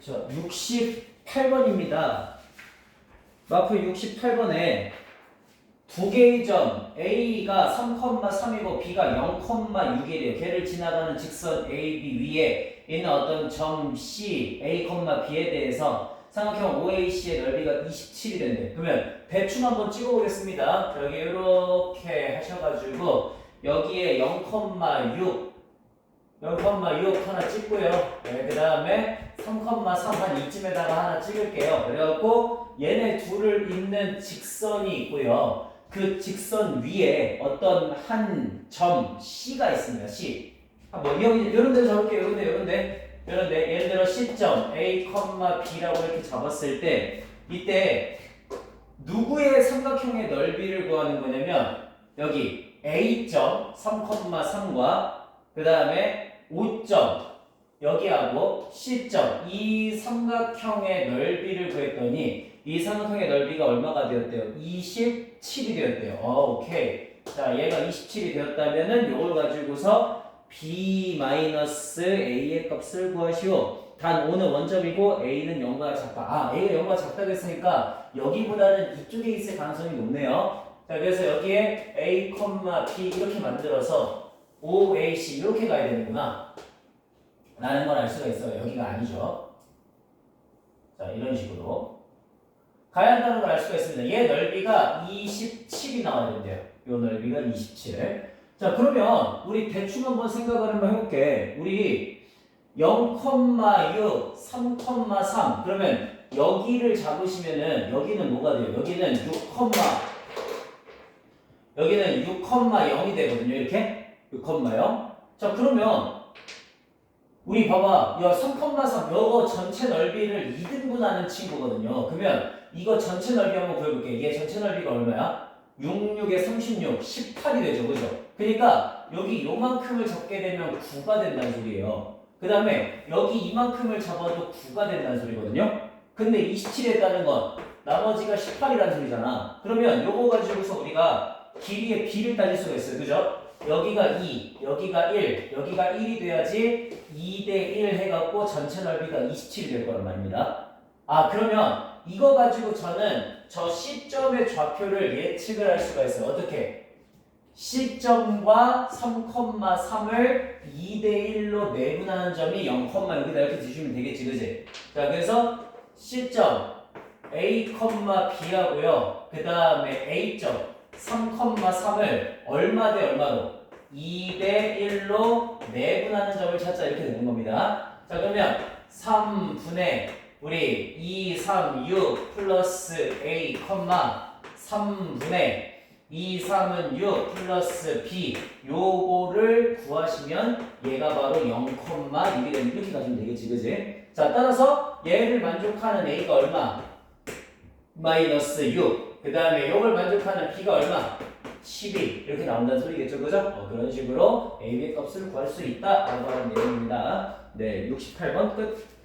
자, 68번입니다. 마프 68번에 두 개의 점 A가 3,3이고 B가 0,6이래요. 걔를 지나가는 직선 AB 위에 있는 어떤 점 C, A, B에 대해서 삼각형 OAC의 넓이가 27이 된대. 그러면 대충 한번 찍어보겠습니다. 여기 이렇게 하셔가지고 여기에 0,6 0,6 하나 찍고요. 네, 그 다음에 3,3한 이쯤에다가 하나 찍을게요. 그래갖고 얘네 둘을 잇는 직선이 있고요. 그 직선 위에 어떤 한 점 C가 있습니다. C. 아, 뭐 이런 이런 데로 잡을게요. 이런 데 이런 데 이런 데 예를 들어 C점 A, B라고 이렇게 잡았을 때 이때 누구의 삼각형의 넓이를 구하는 거냐면 여기 A점 3,3과 그 다음에 5점 여기하고 C점 이 삼각형의 넓이를 구했더니 이 삼각형의 넓이가 얼마가 되었대요? 27이 되었대요. 어, 오케이. 자, 얘가 27이 되었다면은 요걸 가지고서 B-A의 값을 구하시오. 단 O는 원점이고 A는 0보다 작다. 아, A가 0보다 작다고 했으니까 여기보다는 이쪽에 있을 가능성이 높네요. 자, 그래서 여기에 A, B 이렇게 만들어서 OAC 이렇게 가야 되는구나. 라는 걸 알 수가 있어요. 여기가 아니죠. 자, 이런 식으로. 가야 한다는 걸 알 수가 있습니다. 얘 넓이가 27이 나와야 된대요. 요 넓이가 27. 자, 그러면 우리 대충 한번 생각을 한번 해볼게. 우리 0,6, 3,3 그러면 여기를 잡으시면은 여기는 뭐가 돼요? 여기는 6, 여기는 6,0이 되거든요. 이렇게 6,0. 자, 그러면 우리 봐봐. 야, 3,3 요거 전체 넓이를 2등분하는 친구거든요. 그러면 이거 전체 넓이 한번 구해볼게. 얘 전체 넓이가 얼마야? 66에 36, 18이 되죠. 그죠? 그러니까 여기 요만큼을 잡게 되면 9가 된다는 소리예요. 그 다음에 여기 이만큼을 잡아도 9가 된다는 소리거든요. 근데 27에다는 건 나머지가 18이라는 소리잖아. 그러면 요거 가지고서 우리가 길이의 비를 따질 수가 있어요. 그죠? 여기가 2, 여기가 1, 여기가 1이 돼야지 2대 1 해갖고 전체 넓이가 27이 될 거란 말입니다. 아, 그러면 이거 가지고 저는 저 C점의 좌표를 예측을 할 수가 있어요. 어떻게? C점과 3,3을 2대1로 내분하는 점이 0,6이다 이렇게 주시면 되겠지, 그지? 자, 그래서 C점 A, B하고요. 그 다음에 A점 3,3을 얼마 대 얼마로? 2대 1로 내분하는 점을 찾자 이렇게 되는 겁니다. 자 그러면 3분의 우리 2, 3, 6 플러스 A, 3분의 2, 3은 6 플러스 B 요거를 구하시면 얘가 바로 0,6이 되는 이렇게 가시면 되겠지 그지? 자 따라서 얘를 만족하는 A가 얼마? 마이너스 6. 그 다음에 요걸 만족하는 B가 얼마? 12. 이렇게 나온다는 소리겠죠. 그죠? 어, 그런 식으로 AB의 값을 구할 수 있다. 라고 하는 내용입니다. 네, 68번 끝.